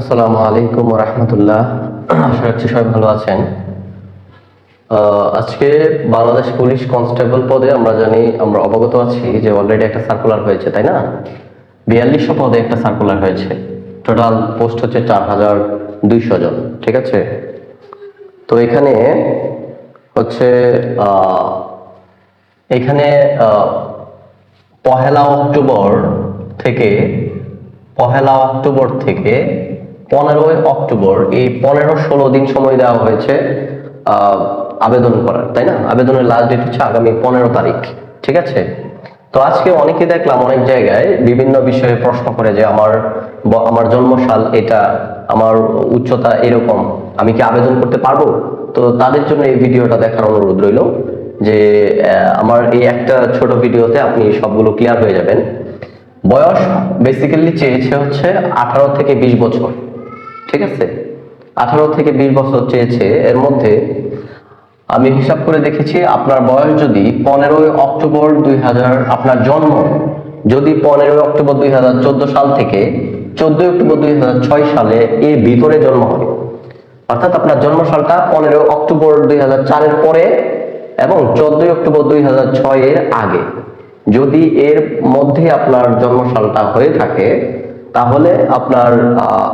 আসসালামু আলাইকুম রহমতুল্লাহ আশা রাখছি সবাই ভালো আছেন। আজকে বাংলাদেশ পুলিশ কনস্টেবল পদে আমরা জানি, আমরা অবগত আছি যে অলরেডি একটা সার্কুলার হয়েছে, তাই না? বিয়াল্লিশশো পদে একটা সার্কুলার হয়েছে। টোটাল পোস্ট হচ্ছে চার হাজার দুইশো জন, ঠিক আছে? তো এখানে হচ্ছে এখানে পহেলা অক্টোবর থেকে, পহেলা অক্টোবর থেকে পনেরোই অক্টোবর, এই পনেরো ষোলো দিন সময় দেওয়া হয়েছে আবেদন করার, তাই না? আবেদনের লাস্ট ডেট হচ্ছে আগামী পনেরো তারিখ, ঠিক আছে? তো আজকে অনেকে দেখলাম অনেক জায়গায় বিভিন্ন বিষয়ে প্রশ্ন করে যে আমার আমার জন্মসাল এটা, আমার উচ্চতা এরকম, আমি কি আবেদন করতে পারব? তো তাদের জন্য এই ভিডিওটা দেখার অনুরোধ রইল যে আমার এই একটা ছোট ভিডিওতে আপনি সবগুলো ক্লিয়ার হয়ে যাবেন। বয়স বেসিক্যালি চেয়েছে হচ্ছে আঠারো থেকে বিশ বছর। ঠিক আছে? আঠারো থেকে বিশ বছর চেয়েছে, এর মধ্যে আমি হিসাব করে দেখেছি আপনার বয়স যদি পনেরোই অক্টোবর দুই হাজার, আপনার জন্ম যদি পনেরোই অক্টোবর দুই হাজার চোদ্দ সাল থেকে চোদ্দই অক্টোবর দুই হাজার ছয় সালে এর ভিতরে জন্ম হয় অর্থাৎ আপনার জন্ম সালটা পনেরো অক্টোবর দুই হাজার চারের পরে এবং চোদ্দই অক্টোবর দুই হাজার ছয় এর আগে। যদি এর মধ্যে আপনার জন্ম সালটা হয়ে থাকে তাহলে আপনার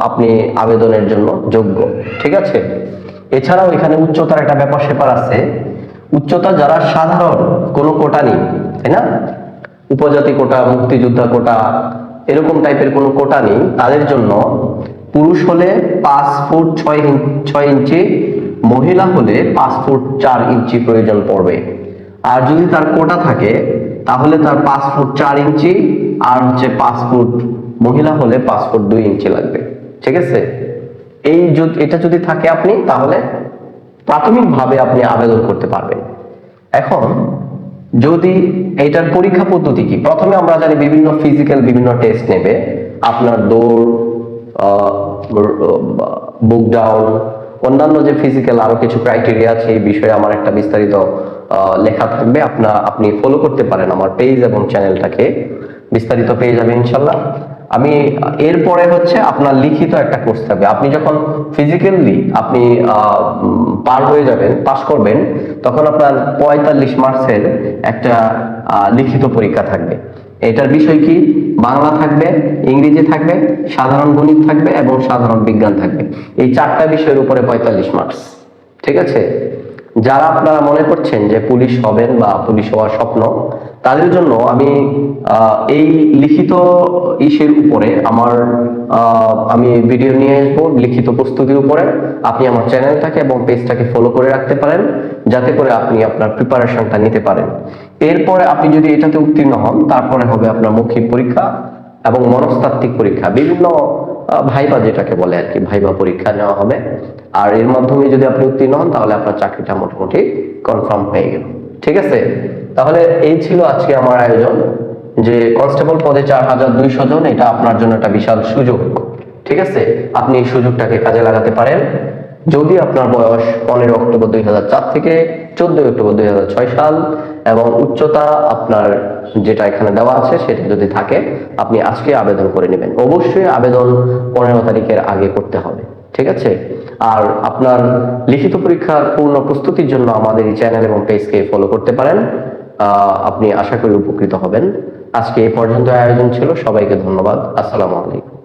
আপনি আবেদনের জন্য যোগ্য, ঠিক আছে? এছাড়াও এখানে উচ্চতার একটা ব্যাপার, সেপার আছে। উচ্চতা যারা সাধারণ, কোনো কোটা নেই, তাই না? উপজাতি কোটা, মুক্তিযোদ্ধা কোটা, এরকম টাইপের কোনো কোটা নেই, তাদের জন্য পুরুষ হলে পাঁচ ফুট ছয় ছয় ইঞ্চি, মহিলা হলে পাঁচ ফুট চার ইঞ্চি প্রয়োজন পড়বে। আর যদি তার কোটা থাকে, তাহলে তার পাঁচ ফুট চার ইঞ্চি, আর হচ্ছে পাঁচ ফুট মহিলা হলে ফুট দুই ইঞ্চি লাগবে, ঠিক আছে? এই এটা যদি থাকে আপনি, তাহলে প্রাথমিকভাবে আপনি আবেদন করতে পারবেন। এখন, যদি এটার পরীক্ষা পদ্ধতি কি? প্রথমে আমরা জানি বিভিন্ন ফিজিক্যাল বিভিন্ন টেস্ট নেবে। আপনার দৌড় বুক ডাউন অন্যান্য যে ফিজিক্যাল আরও কিছু ক্রাইটেরিয়া আছে, এই বিষয়ে আমার একটা বিস্তারিত লেখা থাকবে। আপনা আপনি ফলো করতে পারেন আমার পেজ এবং চ্যানেলটাকে বিস্তারিত পেয়ে যাবে ইনশাল্লাহ। আমি এরপরে হচ্ছে আপনার লিখিত একটা কোর্স থাকবে। আপনি যখন ফিজিক্যালি আপনি পার হয়ে যাবেন পাস করবেন, তখন আপনার পঁয়তাল্লিশ মার্কসের একটা লিখিত পরীক্ষা থাকবে। এটার বিষয় কি? বাংলা থাকবে, ইংরেজি থাকবে, সাধারণ গণিত থাকবে এবং সাধারণ বিজ্ঞান থাকবে। এই চারটা বিষয়ের উপরে পঁয়তাল্লিশ মার্কস। ঠিক আছে? যারা আপনারা মনে করছেন যে পুলিশ হবেন বা পুলিশ হওয়ার স্বপ্ন তাদের জন্য আমি এই লিখিত ইসের উপরে আমার আমি ভিডিও নিয়ে আসব লিখিত প্রস্তুতির উপরে। আপনি আমার চ্যানেলটাকে এবং পেজটাকে ফলো করে রাখতে পারেন, যাতে করে আপনি আপনার প্রিপারেশনটা নিতে পারেন। এরপরে আপনি যদি এটাতে উত্তীর্ণ হন, তারপরে হবে আপনার মৌখিক পরীক্ষা এবং মনস্তাত্ত্বিক পরীক্ষা। বিভিন্ন ভাইবা যেটাকে বলে আর কি, ভাইবা পরীক্ষা নেওয়া হবে। আর এর মাধ্যমে যদি আপনি উত্তীর্ণ হন, তাহলে আপনার চাকরিটা মোটামুটি কনফার্ম হয়ে গেল। ঠিক আছে? তাহলে এই ছিল আজকে আমার আয়োজন, যে কনস্টেবল পদে চার হাজার দুইশো জন, এটা আপনার জন্য একটা বিশাল সুযোগ, ঠিক আছে? আপনি এই সুযোগটাকে কাজে লাগাতে পারেন। যদি আপনার বয়স পনেরো অক্টোবর দুই হাজার চার থেকে চোদ্দই অক্টোবর দুই হাজার ছয় সাল এবং উচ্চতা আপনার যেটা এখানে দেওয়া আছে, সেটা যদি থাকে, আপনি আজকে আবেদন করে নেবেন। অবশ্যই আবেদন পনেরো তারিখের আগে করতে হবে। ঠিক আছে? আর আপনার লিখিত পরীক্ষার পূর্ণ প্রস্তুতির জন্য আমাদের এই চ্যানেল এবং পেজকে ফলো করতে পারেন। আপনি আশা করি উপকৃত হবেন। আজকে এই পর্যন্ত আয়োজন ছিল। সবাইকে ধন্যবাদ। আসসালামু আলাইকুম।